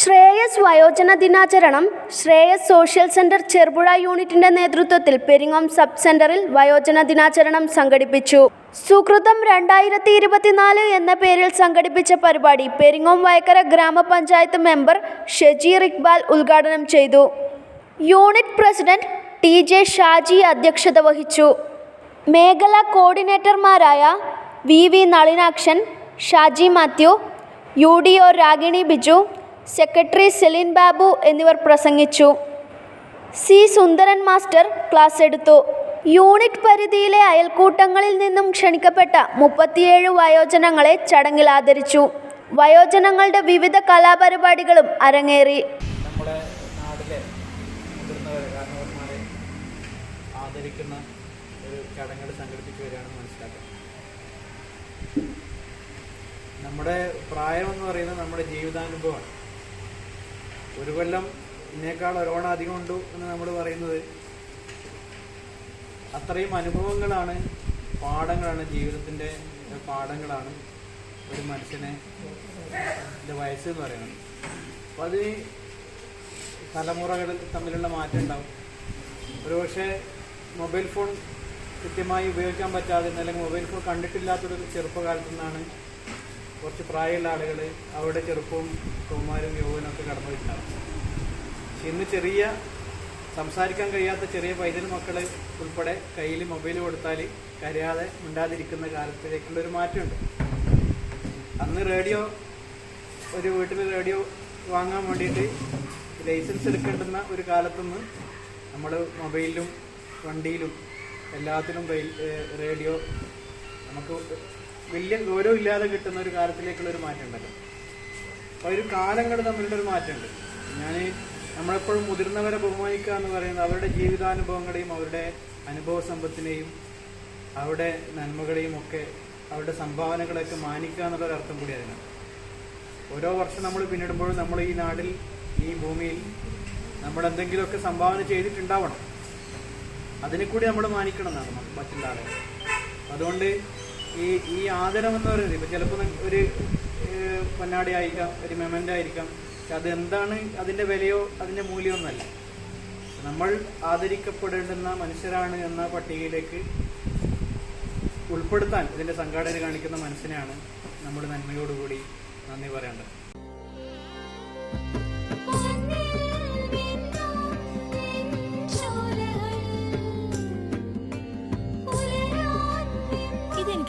ശ്രേയസ് വയോജന ദിനാചരണം Shreyas social centre Cherupuzha യൂണിറ്റിന്റെ നേതൃത്വത്തിൽ പെരിങ്ങോം സബ് സെന്ററിൽ വയോജന ദിനാചരണം സംഘടിപ്പിച്ചു. സുഹൃതം രണ്ടായിരത്തി ഇരുപത്തിനാല് എന്ന പേരിൽ സംഘടിപ്പിച്ച പരിപാടി പെരിങ്ങോം വയക്കര ഗ്രാമപഞ്ചായത്ത് മെമ്പർ ഷജീർ ഇക്ബാൽ ഉദ്ഘാടനം ചെയ്തു. Unit president T J Shaji അധ്യക്ഷത വഹിച്ചു. മേഖലാ കോർഡിനേറ്റർമാരായ V V Nalinakshan Shaji Mathew U D O Ragini Biju secretary Celine Babu എന്നിവർ പ്രസംഗിച്ചു. സി സുന്ദരൻ മാസ്റ്റർ ക്ലാസ് എടുത്തു. യൂണിറ്റ് പരിധിയിലെ അയൽക്കൂട്ടങ്ങളിൽ നിന്നും ക്ഷണിക്കപ്പെട്ട മുപ്പത്തിയേഴ് വയോജനങ്ങളെ ചടങ്ങിൽ ആദരിച്ചു. വയോജനങ്ങളുടെ വിവിധ കലാപരിപാടികളും അരങ്ങേറി. മുതിർന്നവരെ കാരണവന്മാരെ ആദരിക്കുന്ന ഒരു ചടങ്ങുകൾ സംഘടിപ്പിച്ചു വരികയാണെന്ന് മനസ്സിലാക്കാം. നമ്മുടെ പ്രായം എന്ന് പറയുന്നത് നമ്മുടെ ജീവിതാനുഭവമാണ്. ഒരു കൊല്ലം ഇതിനേക്കാൾ ഒരോണം അധികം ഉണ്ടു എന്ന് നമ്മൾ പറയുന്നത് അത്രയും അനുഭവങ്ങളാണ് പാഠങ്ങളാണ് ജീവിതത്തിന്റെ പാഠങ്ങളാണ് ഒരു മനുഷ്യനെ വയസ്സ് എന്ന് പറയുന്നത്. അപ്പം അതിന് തലമുറകൾ തമ്മിലുള്ള മാറ്റം ഉണ്ടാവും. ഒരുപക്ഷെ മൊബൈൽ ഫോൺ കൃത്യമായി ഉപയോഗിക്കാൻ പറ്റാതെ അല്ലെങ്കിൽ മൊബൈൽ ഫോൺ കണ്ടിട്ടില്ലാത്തൊരു ചെറുപ്പകാലത്തു നിന്നാണ് കുറച്ച് പ്രായമുള്ള ആളുകൾ അവരുടെ ചെറുപ്പവും കൗമാരും യൗവനവും ഒക്കെ കടന്നു പക്ഷെ ഇന്ന് ചെറിയ സംസാരിക്കാൻ കഴിയാത്ത ചെറിയ പൈതൽ മക്കൾ ഉൾപ്പെടെ കയ്യിൽ മൊബൈൽ കൊടുത്താൽ കരയാതെ മിണ്ടാതിരിക്കുന്ന കാലത്തിലേക്കുള്ള ഒരു മാറ്റമുണ്ട്. അന്ന് റേഡിയോ ഒരു വീട്ടിൽ റേഡിയോ വാങ്ങാൻ വേണ്ടിയിട്ട് ലൈസൻസ് എടുക്കേണ്ടുന്ന ഒരു കാലത്തുനിന്ന് നമ്മൾ മൊബൈലിലും വണ്ടിയിലും എല്ലാത്തിലും റെയിൽ- റേഡിയോ നമുക്ക് വലിയ ഗൗരവമില്ലാതെ കിട്ടുന്ന ഒരു കാലത്തിലേക്കുള്ള ഒരു മാറ്റം ഉണ്ടല്ലോ. അപ്പോൾ ഒരു കാലങ്ങൾ തമ്മിലുള്ള ഒരു മാറ്റമുണ്ട്. ഞാൻ നമ്മളെപ്പോഴും മുതിർന്നവരെ ബഹുമാനിക്കുക എന്ന് പറയുന്നത് അവരുടെ ജീവിതാനുഭവങ്ങളെയും അവരുടെ അനുഭവ സമ്പത്തിനെയും അവരുടെ നന്മകളെയും ഒക്കെ അവരുടെ സംഭാവനകളെയൊക്കെ മാനിക്കുക എന്നുള്ളൊരു അർത്ഥം കൂടി അതിനാണ് ഓരോ വർഷം നമ്മൾ പിന്നിടുമ്പോഴും നമ്മൾ ഈ നാടിൽ ഈ ഭൂമിയിൽ നമ്മൾ എന്തെങ്കിലുമൊക്കെ സംഭാവന ചെയ്തിട്ടുണ്ടാവണം. അതിനെ കൂടി നമ്മൾ മാനിക്കണം എന്നാണ് നമുക്ക് മറ്റുള്ള ആളുകൾ അതുകൊണ്ട് ഈ ഈ ആദരം എന്ന് പറയുന്നത് ഇപ്പം ചിലപ്പോൾ ഒരു പൊന്നാടി ആയിരിക്കാം ഒരു മെമന്റ് ആയിരിക്കാം. പക്ഷെ അത് എന്താണ് അതിന്റെ വിലയോ അതിന്റെ മൂല്യമോ ഒന്നല്ല നമ്മൾ ആദരിക്കപ്പെടേണ്ടുന്ന മനുഷ്യരാണ് എന്ന പട്ടികയിലേക്ക് ഉൾപ്പെടുത്താൻ ഇതിന്റെ സംഘാടകർ കാണിക്കുന്ന മനസ്സിനെയാണ് നമ്മൾ നന്മയോടുകൂടി നന്ദി പറയേണ്ടത്.